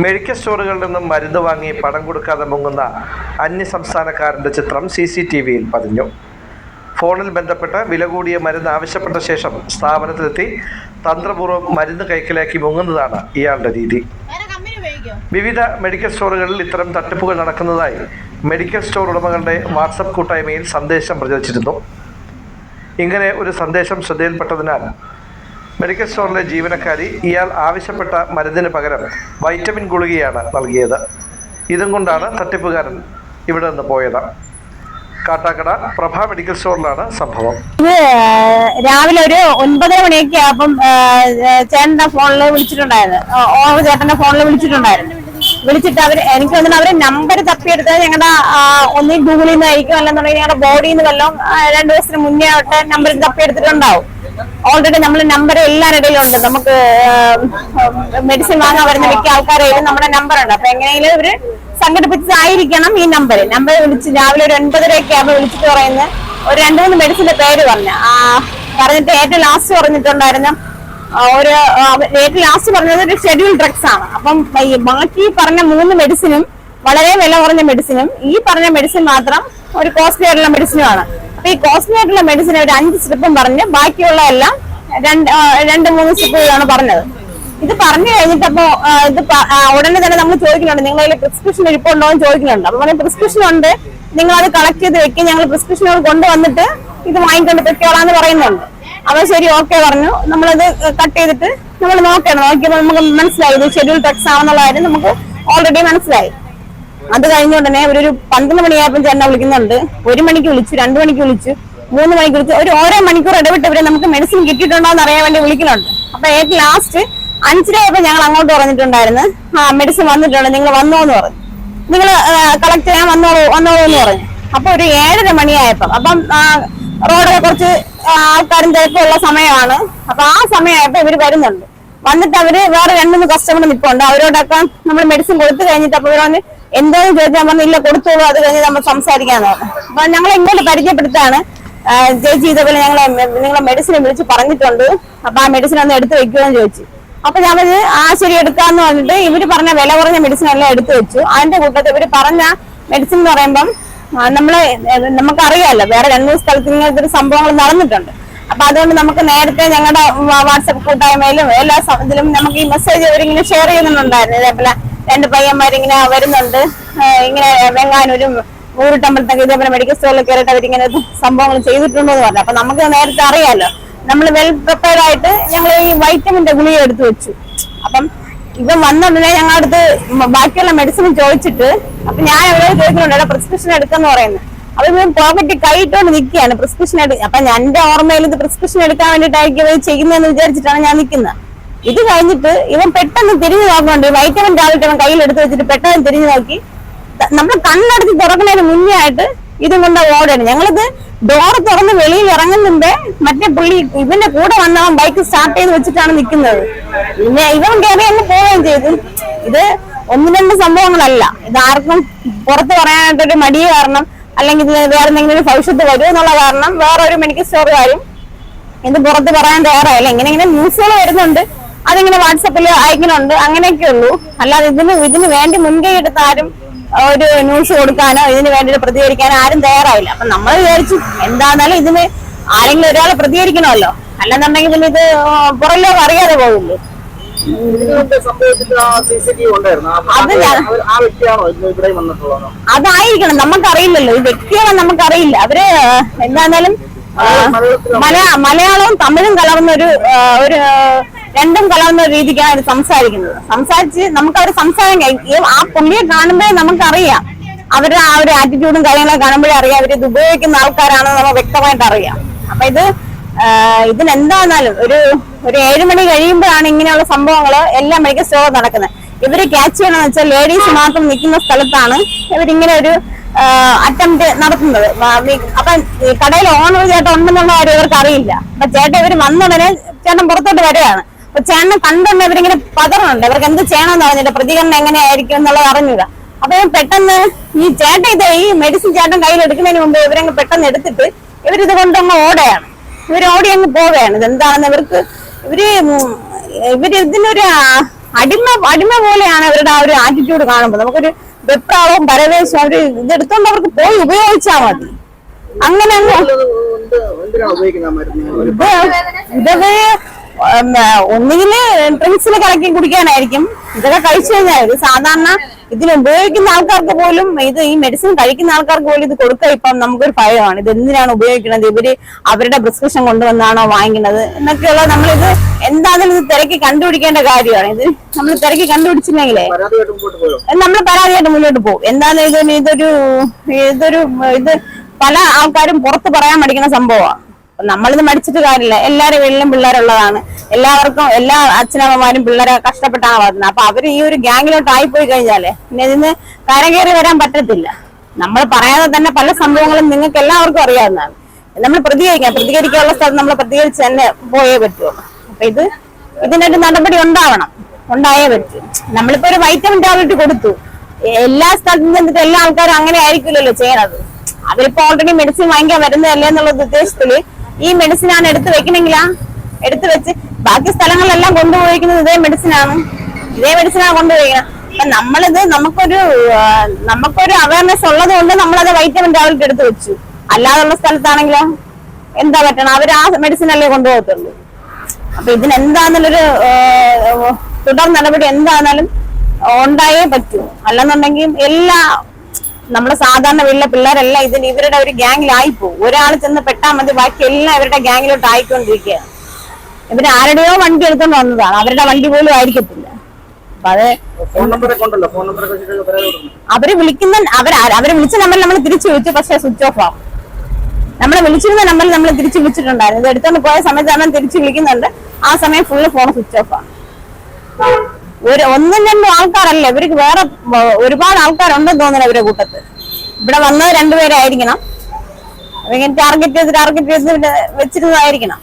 Medical സ്റ്റോറുകളിൽ നിന്നും മരുന്ന് വാങ്ങി പണം കൊടുക്കാതെ മുങ്ങുന്ന അന്യസംസ്ഥാനക്കാരന്റെ ചിത്രം സി സി ടി വിയിൽ പതിഞ്ഞു. ഫോണിൽ ബന്ധപ്പെട്ട് വില കൂടിയ മരുന്ന് ആവശ്യപ്പെട്ട ശേഷം സ്ഥാപനത്തിലെത്തി തന്ത്രപൂർവം മരുന്ന് കൈക്കലാക്കി മുങ്ങുന്നതാണ് ഇയാളുടെ രീതി. വിവിധ മെഡിക്കൽ സ്റ്റോറുകളിൽ ഇത്തരം തട്ടിപ്പുകൾ നടക്കുന്നതായി മെഡിക്കൽ സ്റ്റോർ ഉടമകളുടെ വാട്സപ്പ് കൂട്ടായ്മയിൽ സന്ദേശം പ്രചരിച്ചിരുന്നു. ഇങ്ങനെ ഒരു സന്ദേശം ശ്രദ്ധയിൽപ്പെട്ടതിനാൽ മെഡിക്കൽ സ്റ്റോറിലെ ജീവനക്കാരി ഇയാൾ ആവശ്യപ്പെട്ട മരുന്നിന് പകരം വൈറ്റമിൻ ഗുളികയാണ് നൽകിയത്. ഇതും കൊണ്ടാണ് തട്ടിപ്പുകാരൻ ഇവിടെ നിന്ന് പോയത്. കാട്ടാക്കട പ്രഭ മെഡിക്കൽ സ്റ്റോറിലാണ് സംഭവം. ഇത് രാവിലെ ഒരു ഒൻപതര മണിയൊക്കെ ആയപ്പം ചേട്ടന്റെ ഫോണിൽ വിളിച്ചിട്ടുണ്ടായിരുന്നു. ഓണർ ചേട്ടന്റെ ഫോണിൽ വിളിച്ചിട്ടുണ്ടായിരുന്നു. വിളിച്ചിട്ട് അവർ എനിക്ക് തോന്നുന്നു അവരെ നമ്പർ തപ്പിയെടുത്ത് ഞങ്ങളുടെ ഒന്നീ ഗൂഗിളിൽ നിന്നായിരിക്കും അല്ലെന്നുണ്ടെങ്കിൽ ഞങ്ങളുടെ ബോഡിയിൽ നിന്ന് വല്ലതും രണ്ടു ദിവസത്തിന് മുന്നേ തൊട്ട് നമ്പർ തപ്പിയെടുത്തിട്ടുണ്ടാവും. ഓൾറെഡി നമ്മൾ നമ്പർ എല്ലാവരുടെയും ഉണ്ട് നമുക്ക് മെഡിസിൻ വാങ്ങാൻ വരുന്ന മിക്ക ആൾക്കാരെയും നമ്മുടെ നമ്പർ ഉണ്ട്. അപ്പൊ എങ്ങനെയെങ്കിലും ഇവർ സംഘടിപ്പിച്ചതായിരിക്കണം ഈ നമ്പർ നമ്പർ വിളിച്ച് രാവിലെ ഒരു ഒൻപതരയൊക്കെ ആകുമ്പോൾ വിളിച്ചിട്ട് പറയുന്ന ഒരു രണ്ടു മൂന്ന് മെഡിസിന്റെ പേര് പറഞ്ഞു. പറഞ്ഞിട്ട് ഏറ്റവും ലാസ്റ്റ് പറഞ്ഞിട്ടുണ്ടായിരുന്ന. ഒരു ഏറ്റവും ലാസ്റ്റ് പറഞ്ഞത് ഒരു ഷെഡ്യൂൾ ഡ്രഗ്സ് ആണ്. അപ്പം ഈ ബാക്കി പറഞ്ഞ മൂന്ന് മെഡിസിനും വളരെ വില കുറഞ്ഞ മെഡിസിനും ഈ പറഞ്ഞ മെഡിസിൻ മാത്രം ഒരു കോസ്റ്റ്ലി ആയിട്ടുള്ള മെഡിസിനുമാണ് അപ്പൊ ഈ കോസ്റ്റ്ലി ആയിട്ടുള്ള മെഡിസിൻ ഒരു അഞ്ച് സ്ട്രിപ്പും പറഞ്ഞ് ബാക്കിയുള്ള എല്ലാം രണ്ട് രണ്ട് മൂന്ന് സ്ട്രിപ്പുകളാണ് പറഞ്ഞത്. ഇത് പറഞ്ഞു കഴിഞ്ഞിട്ട് അപ്പോ ഇത് ഉടനെ തന്നെ നമ്മൾ ചോദിക്കുന്നുണ്ട് നിങ്ങൾ അതിൽ പ്രിസ്ക്രിപ്ഷൻ ഇരിപ്പുണ്ടോ? എന്ന് ചോദിക്കുന്നുണ്ട്. അപ്പൊ പറഞ്ഞു പ്രിസ്ക്രിപ്ഷൻ ഉണ്ട്. നിങ്ങൾ അത് കളക്ട് ചെയ്ത് വെക്കുക ഞങ്ങൾ പ്രിസ്ക്രിപ്ഷനുകൾ കൊണ്ടുവന്നിട്ട് ഇത് വാങ്ങിക്കൊണ്ട് പൊയ്ക്കോളാന്ന് പറയുന്നുണ്ട്. അപ്പൊ ശരി ഓക്കെ പറഞ്ഞു. നമ്മളത് കട്ട് ചെയ്തിട്ട് നമ്മൾ നോക്കണം. നോക്കിയപ്പോൾ നമുക്ക് മനസ്സിലായി ഇത് ഷെഡ്യൂൾ ടെക്സ് ആണെന്നുള്ള കാര്യം നമുക്ക് ഓൾറെഡി മനസ്സിലായി. അത് കഴിഞ്ഞ ഉടനെ ഒരു പന്ത്രണ്ട് മണിയായപ്പോൾ ചേട്ടനെ വിളിക്കുന്നുണ്ട്. ഒരു മണിക്ക് വിളിച്ചു രണ്ടു മണിക്ക് വിളിച്ചു മൂന്ന് മണിക്ക് വിളിച്ചു ഒരു ഓരോ മണിക്കൂർ ഇടവിട്ട് നമുക്ക് മെഡിസിൻ കിട്ടിയിട്ടുണ്ടോ എന്ന് അറിയാൻ വേണ്ടി വിളിക്കുന്നുണ്ട്. അപ്പൊ ഏറ്റവും ലാസ്റ്റ് അഞ്ചരയായപ്പോ ഞങ്ങൾ അങ്ങോട്ട് പറഞ്ഞിട്ടുണ്ടായിരുന്നു. ആ മെഡിസിൻ വന്നിട്ടുണ്ട് നിങ്ങൾ വന്നോ എന്ന് പറഞ്ഞു. നിങ്ങൾ കളക്ട് ചെയ്യാൻ വന്നോളൂ വന്നോളൂ എന്ന് പറഞ്ഞു. അപ്പൊ ഒരു ഏഴര മണിയായപ്പം. അപ്പം റോഡൊക്കെ കുറച്ച് ആൾക്കാരും തിരക്കുള്ള സമയമാണ്. അപ്പൊ ആ സമയമായപ്പോ ഇവർ വരുന്നുണ്ട്. വന്നിട്ട് അവർ വേറെ രണ്ടുമൂന്ന് കസ്റ്റമർ നിൽപ്പുണ്ട് അവരോടൊക്കെ നമ്മൾ മെഡിസിൻ കൊടുത്തു കഴിഞ്ഞിട്ട് അപ്പൊ ഇവർ എന്തോന്ന് ചോദിച്ചാൽ പറഞ്ഞു ഇല്ല കൊടുത്തോളൂ അത് കഴിഞ്ഞ് നമ്മൾ സംസാരിക്കാന്ന്. അപ്പൊ ഞങ്ങൾ ഇങ്ങോട്ട് പരിചയപ്പെടുത്താണ്. ചേച്ചി ഇതേപോലെ ഞങ്ങളെ നിങ്ങളെ മെഡിസിൻ വിളിച്ച് പറഞ്ഞിട്ടുണ്ട്. അപ്പൊ ആ മെഡിസിൻ ഒന്ന് എടുത്തു വെക്കുമെന്ന് ചോദിച്ചു. അപ്പൊ ഞാൻ പറഞ്ഞു ആ ശരി എടുക്കാന്ന് പറഞ്ഞിട്ട് ഇവർ പറഞ്ഞ വില കുറഞ്ഞ മെഡിസിൻ എല്ലാം എടുത്തു വെച്ചു. അതിന്റെ കൂട്ടത്തിൽ ഇവർ പറഞ്ഞ മെഡിസിൻ എന്ന് പറയുമ്പം നമ്മൾ നമുക്കറിയാമല്ലോ വേറെ രണ്ടു സ്ഥലത്ത് ഇങ്ങനത്തെ ഒരു സംഭവങ്ങൾ നടന്നിട്ടുണ്ട്. അപ്പൊ അതുകൊണ്ട് നമുക്ക് നേരത്തെ ഞങ്ങളുടെ വാട്സപ്പ് കൂട്ടായ്മയിലും എല്ലാ ഇതിലും നമുക്ക് ഈ മെസ്സേജ് അവരിങ്ങനെ ഷെയർ ചെയ്യുന്നുണ്ടായിരുന്നു. ഇതേപോലെ രണ്ട് പയ്യന്മാരിങ്ങനെ വരുന്നുണ്ട്. ഇങ്ങനെ വെങ്ങാനൂരും ഊരിട്ടമ്പലത്തൊക്കെ ഇതേപോലെ മെഡിക്കൽ സ്റ്റോറിൽ കയറിയിട്ട് അവരിങ്ങനെ സംഭവങ്ങൾ ചെയ്തിട്ടുണ്ടോ എന്ന് പറഞ്ഞു. അപ്പൊ നമുക്ക് നേരത്തെ അറിയാലോ. നമ്മൾ വെൽ പ്രിപ്പയർഡ് ആയിട്ട് ഞങ്ങൾ ഈ വൈറ്റമിന്റെ ഗുളിക എടുത്തു വെച്ചു. അപ്പം ഇവൻ വന്ന ഞങ്ങൾ അടുത്ത് ബാക്കിയുള്ള മെഡിസിൻ ചോദിച്ചിട്ട് അപ്പൊ ഞാൻ അവരോട് ചോദിക്കുന്നുണ്ട് പ്രിസ്ക്രിപ്ഷൻ എടുക്കാന്ന് പറയുന്നത് അപ്പൊ ഇവൻ പോക്കറ്റ് കൈയിട്ടോണ്ട് നിൽക്കുകയാണ് പ്രിസ്ക്രിപ്ഷൻ എടുക്കുക അപ്പൊ എന്റെ ഓർമ്മയിൽ ഇത് പ്രിസ്ക്രിപ്ഷൻ എടുക്കാൻ വേണ്ടിയിട്ടായിരിക്കും അവർ ചെയ്യുന്നതെന്ന് വിചാരിച്ചിട്ടാണ് ഞാൻ നിൽക്കുന്നത് ഇത് കഴിഞ്ഞിട്ട് ഇവൻ പെട്ടെന്ന് തിരിഞ്ഞു നോക്കുന്നുണ്ട്. വൈറ്റമിൻ ടാബ്ലറ്റ് അവൻ കയ്യിൽ എടുത്ത് വെച്ചിട്ട് പെട്ടെന്ന് തിരിഞ്ഞു നോക്കി. നമ്മൾ കണ്ണടച്ച് തുറക്കുന്നതിന് മുന്നേ ആയിട്ട് ഇതും കൊണ്ട് ഓടണം ഞങ്ങളിത് ഡോർ തുറന്ന് വെളിയിൽ ഇറങ്ങുന്ന മുമ്പേ മറ്റേ പുള്ളി ഇവന്റെ കൂടെ വന്നവൻ ബൈക്ക് സ്റ്റാർട്ട് ചെയ്ത് വെച്ചിട്ടാണ് നിൽക്കുന്നത് പിന്നെ ഇവൻ കയറി അങ്ങ് പോവുകയും ചെയ്തു. ഇത് ഒന്ന് രണ്ട് സംഭവങ്ങളല്ല. ഇത് ആർക്കും പുറത്ത് പറയാനായിട്ടൊരു മടിയ കാരണം അല്ലെങ്കിൽ ഇത് വേറെ എന്തെങ്കിലും ഒരു ഭവിഷ്യത്ത് വരും എന്നുള്ള കാരണം വേറെ ഒരു മെഡിക്കൽ സ്റ്റോറുകാരും ഇത് പുറത്ത് പറയാൻ തയ്യാറായില്ല. ഇങ്ങനെ ഇങ്ങനെ ന്യൂസുകൾ വരുന്നുണ്ട്. അതിങ്ങനെ വാട്സപ്പിൽ അയക്കുന്നുണ്ട് അങ്ങനെയൊക്കെ ഉള്ളൂ. അല്ലാതെ ഇതിന് ഇതിന് വേണ്ടി മുൻകൈ എടുത്ത് ആരും ഒരു ന്യൂസ് കൊടുക്കാനോ ഇതിന് വേണ്ടി പ്രതികരിക്കാനോ ആരും തയ്യാറായില്ല അപ്പൊ നമ്മൾ വിചാരിച്ചു എന്താന്നാലും ഇതിന് ആരെങ്കിലും ഒരാൾ പ്രതികരിക്കണമല്ലോ. അല്ലെന്നുണ്ടെങ്കിൽ പിന്നെ ഇത് പുറല്ലോ അറിയാതെ പോകില്ലേ അതായിരിക്കണം. നമുക്കറിയില്ലല്ലോ. ഈ വ്യക്തികളെ നമുക്കറിയില്ല. അവർ എന്താന്നാലും മലയാളവും തമിഴും കലർന്നൊരു ഒരു രണ്ടും കലർന്ന രീതിക്കാണ് അവർ സംസാരിക്കുന്നത്. സംസാരിച്ച് നമുക്ക് അവർ സംസാരം ആ പുള്ളിയെ കാണുമ്പോഴേ നമുക്കറിയാം. അവരുടെ ആ ഒരു ആറ്റിറ്റ്യൂഡും കാര്യങ്ങളൊക്കെ കാണുമ്പോഴേ അറിയാം. അവരിത് ഉപയോഗിക്കുന്ന ആൾക്കാരാണെന്ന് നമ്മൾ വ്യക്തമായിട്ട് അറിയാം. അപ്പൊ ഇത് ഇതിനെന്താന്നാലും ഒരു ഒരു ഏഴ് മണി കഴിയുമ്പോഴാണ് ഇങ്ങനെയുള്ള സംഭവങ്ങൾ എല്ലാ മെഡിക്കൽ സ്റ്റോർ നടക്കുന്നത്. ഇവർ ക്യാച്ച് ചെയ്യണമെന്ന് വെച്ചാൽ ലേഡീസ് മാത്രം നിൽക്കുന്ന സ്ഥലത്താണ് ഇവരിങ്ങനെ ഒരു അറ്റംപ്റ്റ് നടത്തുന്നത്. അപ്പൊ കടയിൽ ഓണർ ചേട്ടൻ ഉണ്ടെന്നുള്ള കാര്യം ഇവർക്ക് അറിയില്ല. അപ്പൊ ചേട്ടൻ ഇവർ വന്നുടനെ ചേട്ടൻ പുറത്തോട്ട് വരികയാണ്. അപ്പൊ ചേട്ടനെ കണ്ടുണ്ട് ഇവരിങ്ങനെ പതറുണ്ട് ഇവർക്ക് എന്ത് ചെയ്യണമെന്ന് പറഞ്ഞിട്ട് പ്രതികരണം എങ്ങനെയായിരിക്കും എന്നുള്ളത് അറിഞ്ഞില്ല. അപ്പൊ പെട്ടെന്ന് ഈ ചേട്ടൻ ഇത് ഈ മെഡിസിൻ ചേട്ടൻ കയ്യിൽ എടുക്കുന്നതിന് മുമ്പ് ഇവരങ്ങ് പെട്ടെന്ന് എടുത്തിട്ട് ഇവരിത് കൊണ്ടങ്ങ് ഓടയാണ് ഇവർ ഓടി അങ്ങ് പോവുകയാണ്. ഇതെന്താണെന്ന് ഇവർക്ക് ഇവർ ഇവർ ഇതിനൊരു അടിമ അടിമ പോലെയാണ് അവരുടെ ആ ഒരു ആറ്റിറ്റ്യൂഡ് കാണുമ്പോൾ നമുക്കൊരു വെപ്രാളവും പരവേശവും അവർ ഇതെടുത്തോണ്ട് അവർക്ക് പോയി ഉപയോഗിച്ചാ മതി. അങ്ങനെ അങ്ങ് ഇത് ഒന്നുകിൽ ഡ്രിങ്ക്സിൽ കലക്കി കുടിക്കാനായിരിക്കും. ഇതൊക്കെ കഴിച്ചു കഴിഞ്ഞാൽ ഇത് സാധാരണ ഇതിന് ഉപയോഗിക്കുന്ന ആൾക്കാർക്ക് പോലും ഇത് ഈ മെഡിസിൻ കഴിക്കുന്ന ആൾക്കാർക്ക് പോലും ഇത് കൊടുക്കുക ഇപ്പം നമുക്കൊരു ഭയമാണ്. ഇത് എന്തിനാണ് ഉപയോഗിക്കുന്നത്? ഇവർ അവരുടെ പ്രിസ്ക്രിപ്ഷൻ കൊണ്ടുവന്നാണോ വാങ്ങിക്കുന്നത്? എന്നൊക്കെയുള്ള നമ്മളിത് എന്താണെങ്കിലും ഇത് തിരക്കി കണ്ടുപിടിക്കേണ്ട കാര്യമാണ്. ഇത് നമ്മൾ തിരക്കി കണ്ടുപിടിച്ചില്ലെങ്കിലേ നമ്മൾ പരാതിയായിട്ട് മുന്നോട്ട് പോകും. ഇതിന് ഇതൊരു ഇതൊരു ഇത് പല ആൾക്കാരും പുറത്ത് പറയാൻ മടിക്കുന്ന സംഭവമാണ്. നമ്മളിത് മടിച്ചിട്ട് കാര്യമില്ല. എല്ലാവരും വീട്ടിലും പിള്ളേരുള്ളതാണ്. എല്ലാവർക്കും എല്ലാ അച്ഛനമ്മമാരും പിള്ളേരെ കഷ്ടപ്പെട്ടാണ് വളർത്തുന്നത്. അപ്പൊ അവർ ഈ ഒരു ഗ്യാങ്ങിലോട്ട് ആയിപ്പോയി കഴിഞ്ഞാൽ പിന്നെ ഇതിന് കരകയറി വരാൻ പറ്റത്തില്ല. നമ്മൾ പറയാതെ തന്നെ പല സംഭവങ്ങളും നിങ്ങൾക്ക് എല്ലാവർക്കും അറിയാവുന്നതാണ്. നമ്മൾ പ്രതികരിക്കാം. പ്രതികരിക്കാനുള്ള സ്ഥലത്ത് നമ്മൾ പ്രതികരിച്ച് തന്നെ പോയേ പറ്റുള്ളൂ അപ്പൊ ഇത് ഇതിനൊരു നടപടി ഉണ്ടാവണം. ഉണ്ടായേ പറ്റൂ. നമ്മളിപ്പോ ഒരു വൈറ്റമിൻ ടാബ്ലറ്റ് കൊടുത്തു. എല്ലാ സ്ഥലത്തും നിന്നിട്ട് എല്ലാ ആൾക്കാരും അങ്ങനെ ആയിരിക്കില്ലല്ലോ ചെയ്യണത്. അവരിപ്പോ ഓൾറെഡി മെഡിസിൻ വാങ്ങിക്കാൻ വരുന്നതല്ലേ എന്നുള്ള ഉദ്ദേശത്തിൽ ഈ മെഡിസിൻ ആണ് എടുത്തു വെക്കണെങ്കിലാ? എടുത്തു വെച്ച് ബാക്കി സ്ഥലങ്ങളിലെല്ലാം കൊണ്ടുപോയിരിക്കുന്നത് ഇതേ മെഡിസിൻ ആണ്. ഇതേ മെഡിസിൻ ആണ് കൊണ്ടുപോയിരിക്കുന്നത്. അപ്പൊ നമ്മളിത് നമുക്കൊരു നമുക്കൊരു അവയർനെസ് ഉള്ളത് കൊണ്ട് നമ്മളത് വൈറ്റമിൻ രാവിലെ എടുത്തു വെച്ചു. അല്ലാതുള്ള സ്ഥലത്താണെങ്കിലോ എന്താ പറ്റണം? അവർ ആ മെഡിസിൻ അല്ലേ കൊണ്ടുപോകത്തുള്ളൂ. അപ്പൊ ഇതിനെന്താന്നുള്ളൊരു തുടർ നടപടി എന്താണെന്നാലും ഉണ്ടായേ പറ്റൂ. അല്ലെന്നുണ്ടെങ്കിൽ എല്ലാ നമ്മുടെ സാധാരണ വീട്ടിലെ പിള്ളേരെല്ലാം ഇതിന് ഇവരുടെ ഒരു ഗ്യാങ്ങിലായി പോകും. ഒരാൾ ചെന്ന് പെട്ടാൽ മതി ബാക്കി എല്ലാം ഇവരുടെ ഗ്യാങ്ങിലോട്ട് ആയിക്കൊണ്ടിരിക്കുകയാണ്. ഇവർ ആരുടെയോ വണ്ടി എടുത്തോണ്ട് വന്നതാണ്. അവരുടെ വണ്ടി പോലും ആയിരിക്കത്തില്ല. അപ്പൊ അത് അവർ വിളിക്കുന്ന അവർ അവരെ വിളിച്ച നമ്പർ നമ്മൾ തിരിച്ചു വിളിച്ചു. പക്ഷെ സ്വിച്ച് ഓഫ് ആവും. നമ്മളെ വിളിച്ചിരുന്ന നമ്പറിൽ നമ്മൾ തിരിച്ചു വിളിച്ചിട്ടുണ്ടായിരുന്നു. ഇത് എടുത്തോണ്ട് പോയ സമയത്ത് നമ്മൾ തിരിച്ചു വിളിക്കുന്നുണ്ട്. ആ സമയം ഫുള്ള് ഫോൺ സ്വിച്ച് ഓഫ് ആണ്. ഒരു ഒന്നും രണ്ടും ആൾക്കാരല്ല. ഇവർക്ക് വേറെ ഒരുപാട് ആൾക്കാരുണ്ടെന്ന് തോന്നുന്നു ഇവരുടെ കൂട്ടത്ത് ഇവിടെ വന്നത് രണ്ടുപേരായിരിക്കണം. ഇങ്ങനെ ടാർഗറ്റ് ചെയ്ത് ടാർഗറ്റ് ചെയ്ത് വെച്ചിരുന്നതായിരിക്കണം.